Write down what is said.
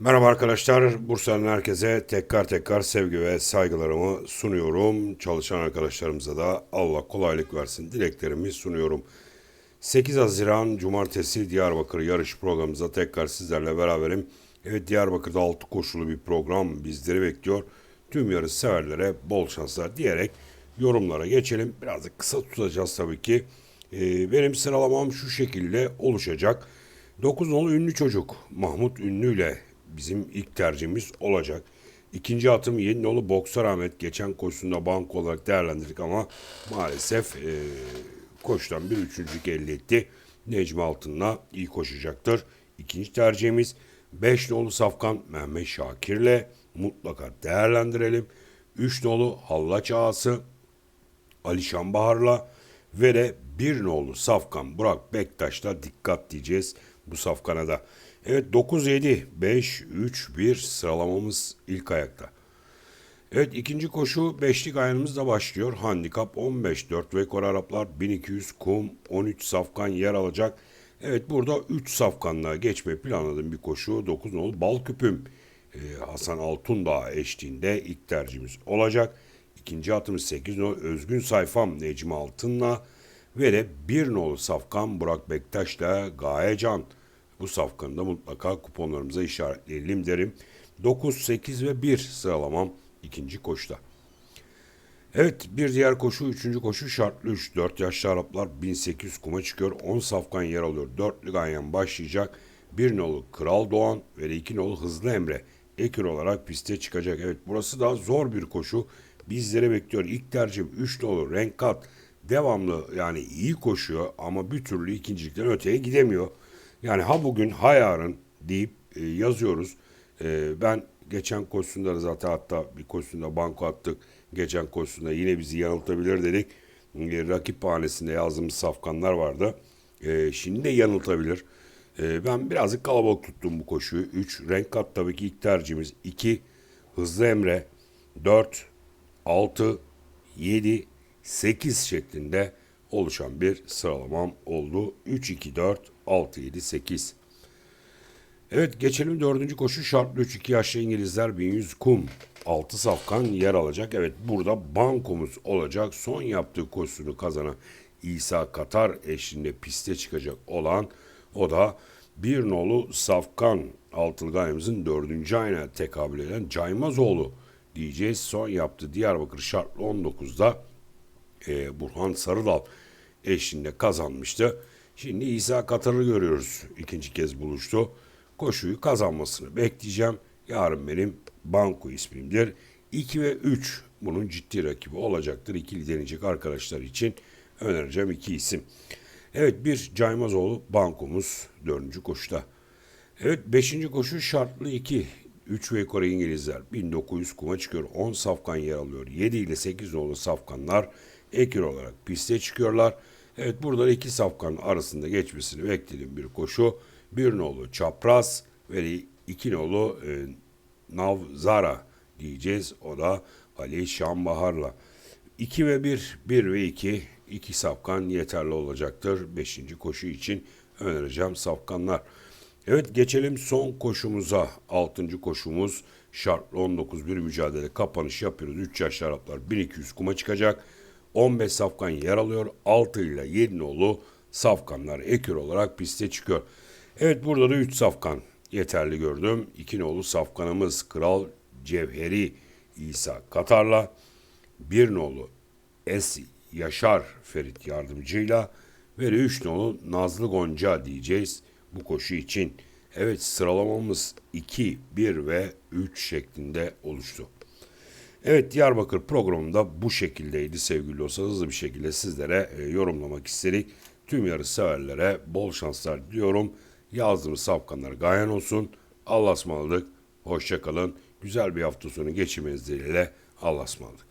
Merhaba arkadaşlar. Bursa'nın herkese tekrar tekrar sevgi ve saygılarımı sunuyorum. Çalışan arkadaşlarımıza da Allah kolaylık versin dileklerimi sunuyorum. 8 Haziran Cumartesi Diyarbakır yarış programımıza tekrar sizlerle beraberim. Evet Diyarbakır'da 6 koşulu bir program bizleri bekliyor. Tüm yarış severlere bol şanslar diyerek yorumlara geçelim. Biraz da kısa tutacağız tabii ki. Ee, benim sıralamam şu şekilde oluşacak. 9 nolu ünlü çocuk Mahmut Ünlü ile bizim ilk tercihimiz olacak. İkinci atım yeni nolu Boksar Ahmet geçen koşusunda banko olarak değerlendirdik ama maalesef e, koşudan bir üçüncülük elde etti. Necmi Altın'la iyi koşacaktır. İkinci tercihimiz 5 nolu Safkan Mehmet Şakir'le mutlaka değerlendirelim. 3 nolu Hallaç Ağası Alişan Bahar'la ve de bir nolu Safkan Burak Bektaş'la dikkat diyeceğiz bu Safkan'a da. Evet 9-7, 5-3-1 sıralamamız ilk ayakta. Evet ikinci koşu beşlik ayağımızda başlıyor. Handikap 15-4 ve Kore Araplar 1200 kum 13 safkan yer alacak. Evet burada 3 safkanla geçme planladığım bir koşu. 9 nolu bal küpüm Ee, Hasan Altundağ eşliğinde ilk tercihimiz olacak. İkinci atımız 8 nolu özgün sayfam Necmi Altın'la ve de 1 nolu safkan Burak Bektaş'la Gayecan. Bu safkanı da mutlaka kuponlarımıza işaretleyelim derim. 9, 8 ve 1 sıralamam ikinci koşuda. Evet bir diğer koşu üçüncü koşu şartlı 3. 4 yaşlı Araplar 1800 kuma çıkıyor. 10 safkan yer alıyor. 4'lü ganyan başlayacak. 1 nolu Kral Doğan ve 2 nolu Hızlı Emre ekür olarak piste çıkacak. Evet burası da zor bir koşu. Bizlere bekliyor. İlk tercihim 3 nolu Renkat. Devamlı yani iyi koşuyor ama bir türlü ikincilikten öteye gidemiyor. Yani ha bugün ha yarın deyip e, yazıyoruz. E, ben geçen koşusunda da zaten hatta bir koşusunda banko attık. Geçen koşusunda yine bizi yanıltabilir dedik. E, rakip hanesinde yazdığımız safkanlar vardı. E, şimdi de yanıltabilir. E, ben birazcık kalabalık tuttum bu koşuyu. 3 renk kat tabii ki ilk tercihimiz. 2 hızlı emre. 4 6 7 8 şeklinde oluşan bir sıralamam oldu. 3 2 4 6 7 8 Evet geçelim dördüncü koşu şartlı 3-2 yaşlı İngilizler 1100 kum. 6 safkan yer alacak. Evet burada bankomuz olacak. Son yaptığı koşusunu kazanan İsa Katar eşliğinde piste çıkacak olan o da bir nolu Safkan Altılgayımızın dördüncü ayına tekabül eden Caymazoğlu diyeceğiz. Son yaptığı Diyarbakır şartlı 19'da e, Burhan Sarıdal eşliğinde kazanmıştı. Şimdi İsa Katar'ı görüyoruz. İkinci kez buluştu. Koşuyu kazanmasını bekleyeceğim. Yarın benim banko ismimdir. 2 ve 3 bunun ciddi rakibi olacaktır. İkili deneyecek arkadaşlar için önereceğim iki isim. Evet bir Caymazoğlu bankomuz dördüncü koşuda. Evet beşinci koşu şartlı 2. 3 ve Kore İngilizler 1900 kuma çıkıyor. 10 safkan yer alıyor. 7 ile 8 nolu safkanlar ekür olarak piste çıkıyorlar. Evet burada iki safkan arasında geçmesini beklediğim bir koşu. Bir nolu çapraz ve iki nolu e, Navzara diyeceğiz. O da Ali Şambahar'la. 2 ve 1, 1 ve 2, 2 safkan yeterli olacaktır. 5. koşu için önereceğim safkanlar. Evet geçelim son koşumuza. 6. koşumuz şartlı 19 bir mücadele kapanış yapıyoruz. 3 yaşlı Araplar 1200 kuma çıkacak. 15 safkan yer alıyor. 6 ile 7 nolu safkanlar ekür olarak piste çıkıyor. Evet burada da 3 safkan yeterli gördüm. 2 nolu safkanımız Kral Cevheri İsa Katar'la. 1 nolu Es Yaşar Ferit yardımcıyla ve 3 nolu Nazlı Gonca diyeceğiz bu koşu için. Evet sıralamamız 2, 1 ve 3 şeklinde oluştu. Evet Diyarbakır programında bu şekildeydi sevgili olsa hızlı bir şekilde sizlere e, yorumlamak istedik. Tüm yarış severlere bol şanslar diliyorum. Yazdığımız safkanlar gayen olsun. Allah'a ısmarladık. Hoşçakalın. Güzel bir hafta sonu geçirmeniz dileğiyle. Allah'a ısmarladık.